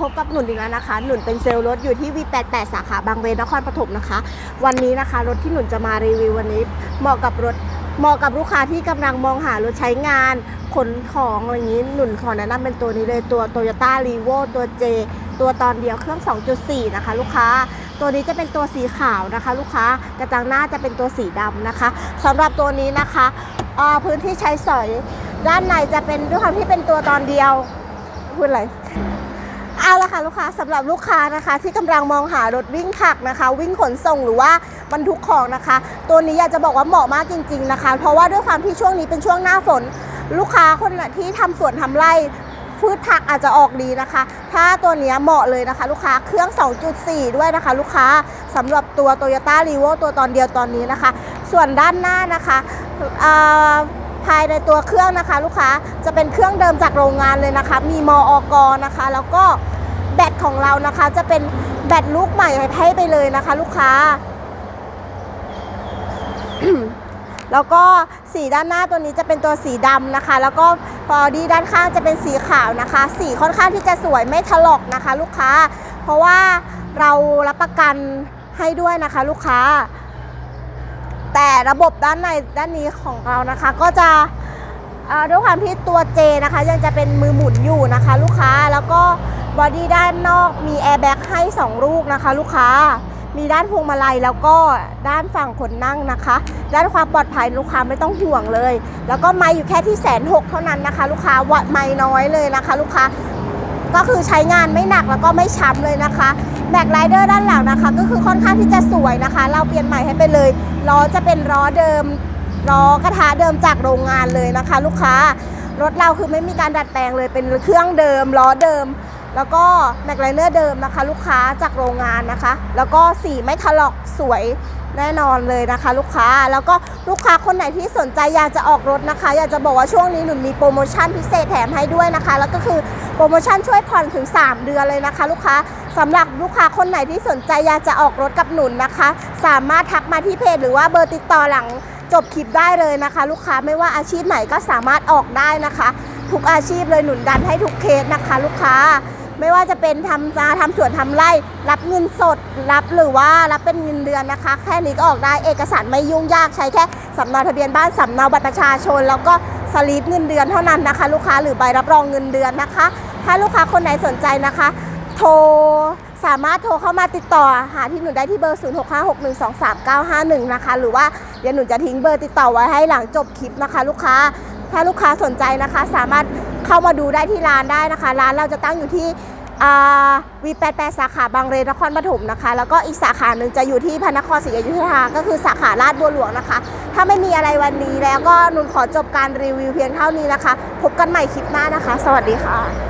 พบกับหนุนอีกแล้วนะคะ หนุนเป็นเซลล์รถอยู่ที่ V88 สาขาบางเวนนครปฐมนะคะ วันนี้นะคะรถที่หนุนจะมารีวิววันนี้ เหมาะกับรถเหมาะกับลูกค้าที่กำลังมองหารถใช้งานขนของอะไรอย่างนี้หนุนขอแนะนำเป็นตัวนี้เลยตัว Toyota r e v o ตัว J ตัวตอนเดียวเครื่อง 2.4 นะคะ ลูกค้า ตัวนี้จะเป็นตัวสีขาวนะคะ ลูกค้ากระจังหน้าจะเป็นตัวสีดำนะคะสำหรับตัวนี้นะคะพื้นที่ใช้สอย ด้านในจะเป็นด้วยความที่เป็นตัวตอนเดียวพูดอะไร เอาละค่ะลูกค้าสำหรับลูกค้านะคะ ที่กำลังมองหารถวิ่งผักนะคะ วิ่งขนส่งหรือว่าบรรทุกของนะคะ ตัวนี้อยากจะบอกว่าเหมาะมากจริง ๆนะคะ เพราะว่าด้วยความที่ช่วงนี้เป็นช่วงหน้าฝน ลูกค้าคนที่ทำสวนทำไร่พืชผักอาจจะออกดีนะคะ ถ้าตัวนี้เหมาะเลยนะคะ ลูกค้า เครื่อง 2.4 ด้วยนะคะ ลูกค้าสำหรับตัว Toyota r e v o ตัวตอนเดียวตอนนี้นะคะ ส่วนด้านหน้านะคะภายในตัวเครื่องนะคะ ลูกค้าจะเป็นเครื่องเดิมจากโรงงานเลยนะคะ มีมออกนะคะ แล้วก็ แบตของเรานะคะ จะเป็นแบตลูกใหม่ให้ไปเลยนะคะ ลูกค้า แล้วก็สีด้านหน้าตัวนี้จะเป็นตัวสีดำนะคะ แล้วก็บอดี้ด้านข้างจะเป็นสีขาวนะคะ สีค่อนข้างที่จะสวยไม่ถลอกนะคะ ลูกค้า เพราะว่าเรารับประกันให้ด้วยนะคะ ลูกค้า แต่ระบบด้านในด้านนี้ของเรานะคะ ก็จะด้วยความที่ตัว J นะคะ ยังจะเป็นมือหมุนอยู่นะคะ ลูกค้าแล้วก็ บอดี้ด้านนอกมีแอร์แบ็กให้ 2 ลูกนะคะ ลูกค้า มีด้านพวงมาลัยแล้วก็ด้านฝั่งคนนั่งนะคะ ด้านความปลอดภัยลูกค้าไม่ต้องห่วงเลย แล้วก็ไม่อยู่แค่ที่แสนหกเท่านั้นนะคะ ลูกค้าวัดไม่น้อยเลยนะคะ ลูกค้าก็คือใช้งานไม่หนักแล้วก็ไม่ช้ำเลยนะคะแบ็คไลเดอร์ด้านหลังนะคะ ก็คือค่อนข้างที่จะสวยนะคะ เราเปลี่ยนใหม่ให้ไปเลยล้อจะเป็นล้อเดิมล้อกระทะเดิมจากโรงงานเลยนะคะ ลูกค้ารถเราคือไม่มีการดัดแปลงเลยเป็นเครื่องเดิมล้อเดิม แล้วก็แม็กไลเนอร์เดิมนะคะ ลูกค้าจากโรงงานนะคะ แล้วก็สีไม่ถลอกสวยแน่นอนเลยนะคะ ลูกค้าแล้วก็ลูกค้าคนไหนที่สนใจอยากจะออกรถนะคะ อยากจะบอกว่าช่วงนี้หนุนมีโปรโมชั่นพิเศษแถมให้ด้วยนะคะ แล้วก็คือโปรโมชั่นช่วยผ่อนถึง 3 เดือนเลยนะคะ ลูกค้าสำหรับลูกค้าคนไหนที่สนใจอยากจะออกรถกับหนุนนะคะ สามารถทักมาที่เพจหรือว่าเบอร์ติดต่อหลังจบคลิปได้เลยนะคะ ลูกค้าไม่ว่าอาชีพไหนก็สามารถออกได้นะคะ ทุกอาชีพเลยหนุนดันให้ทุกเคสนะคะ ลูกค้า ไม่ว่าจะเป็นทำนาทำสวนทำไร่ รับเงินสด รับหรือว่ารับเป็นเงินเดือนนะคะ แค่นี้ก็ออกได้เอกสารไม่ยุ่งยากใช้แค่สำเนาทะเบียนบ้านสำเนาบัตรประชาชน แล้วก็สลิปเงินเดือนเท่านั้นนะคะ ลูกค้าหรือใบรับรองเงินเดือนนะคะ ถ้าลูกค้าคนไหนสนใจนะคะ โทรสามารถโทรเข้ามาติดต่อหาที่หนูได้ที่เบอร์ 0656123951 นะคะ หรือว่าเดี๋ยวหนูจะทิ้งเบอร์ติดต่อไว้ให้หลังจบคลิปนะคะ ลูกค้า ถ้าลูกค้าสนใจนะคะ สามารถ เข้ามาดูได้ที่ร้านได้นะคะ ร้านเราจะตั้งอยู่ที่วีแปดแปดสาขาบางเรนนครปฐมนะคะ แล้วก็อีกสาขาหนึ่งจะอยู่ที่พระนครศรีอยุธยาก็คือสาขาลาดบัวหลวงนะคะ ถ้าไม่มีอะไรวันนี้แล้วก็นุนขอจบการรีวิวเพียงเท่านี้นะคะ พบกันใหม่คลิปหน้านะคะ สวัสดีค่ะ